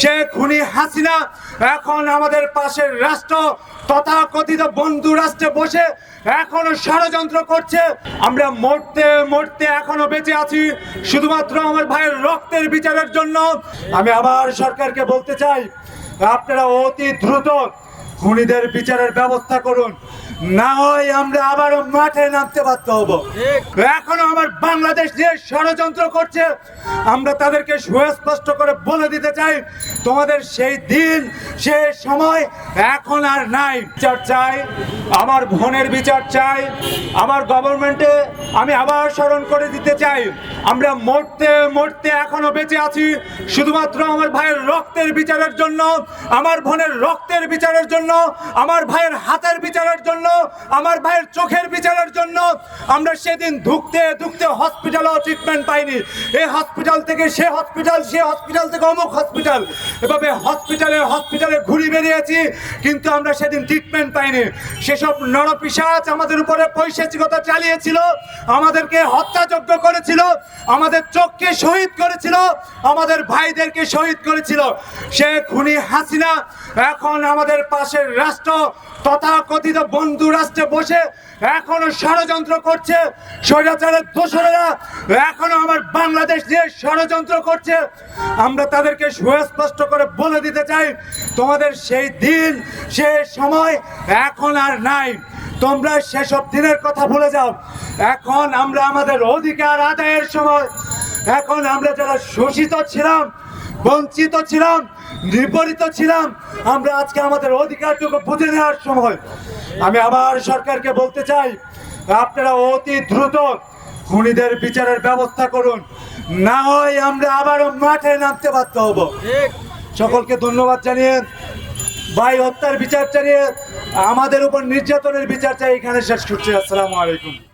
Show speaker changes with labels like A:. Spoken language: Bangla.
A: সে খুনি হাসিনা এখন আমাদের পাশের রাষ্ট্র, তথাকথিত বন্ধু রাষ্ট্রে বসে এখনও ষড়যন্ত্র করছে। আমরা মরতে মরতে এখনও বেঁচে আছি, শুধুমাত্র আমার ভাইয়ের রক্তের বিচারের জন্য। আমি আবার সরকারকে বলতে চাই, আপনারা অতি দ্রুত খুনিদের বিচারের ব্যবস্থা করুন। না হয় আমরা আবারও মাঠে নামতে বাধ্য হব। এখনও আমার বাংলাদেশ নিয়ে ষড়যন্ত্র করছে। আমরা তাদেরকে সুস্পষ্ট করে বলে দিতে চাই তোমাদের সেই দিন সেই সময় এখন আর নাই। বিচার চাই আমার বোনের বিচার চাই আমার গভর্নমেন্টে আমি আবার স্মরণ করে দিতে চাই। আমরা মরতে মরতে এখনও বেঁচে আছি। শুধুমাত্র আমার ভাইয়ের রক্তের বিচারের জন্য আমার বোনের রক্তের বিচারের জন্য আমার ভাইয়ের হাতের বিচারের জন্য আমার ভাইয়ের চোখের বিচারের আমরা সেদিন ধুকতে ধুকতে হসপিটালেও ট্রিটমেন্ট পাইনি। এই হসপিটাল থেকে সে হসপিটাল সে হসপিটাল থেকে অমুক হসপিটাল এভাবে হসপিটালে হসপিটালে ঘুরি বেরিয়েছি কিন্তু আমরা সেদিন ট্রিটমেন্ট পাইনি। সেসব নরপিসাচ আমাদের উপরে পৈশাচিকতা চালিয়েছিল, আমাদেরকে হত্যাযজ্ঞ করেছিল, আমাদের চোখকে শহীদ করেছিল, আমাদের ভাইদেরকে শহীদ করেছিল। সে খুনি হাসিনা এখন আমাদের পাশের রাষ্ট্র, তথাকথিত বন্ধু রাষ্ট্রে বসে এখনও ষড়যন্ত্র করছে। স্বৈরাচারের দোসরেরা এখনও আমার বাংলাদেশ নিয়ে ষড়যন্ত্র করছে। আমরা তাদেরকে সুস্পষ্ট করে বলে দিতে চাই, তোমাদের সেই দিন, সে সময় এখন আর নাই। তোমরা সেসব দিনের কথা ভুলে যাও। এখন আমরা আমাদের অধিকার আদায়ের সময়। এখন আমরা যারা শোষিত ছিলাম, বঞ্চিত ছিলাম, নিপরিত ছিলাম, আমরা আজকে আমাদের অধিকারটুকু বুঝে নেওয়ার সময়। আমি আবার সরকারকে বলতে চাই আপনারা অতি দ্রুত খুনিদের বিচারের ব্যবস্থা করুন। না হয় আমরা আবারও মাঠে নামতে বাধ্য হব। সকলকে ধন্যবাদ জানিয়ে ভাই হত্যার বিচার চালিয়ে আমাদের উপর নির্যাতনের বিচার চাই এখানে শেষ করছি। আসসালামু আলাইকুম।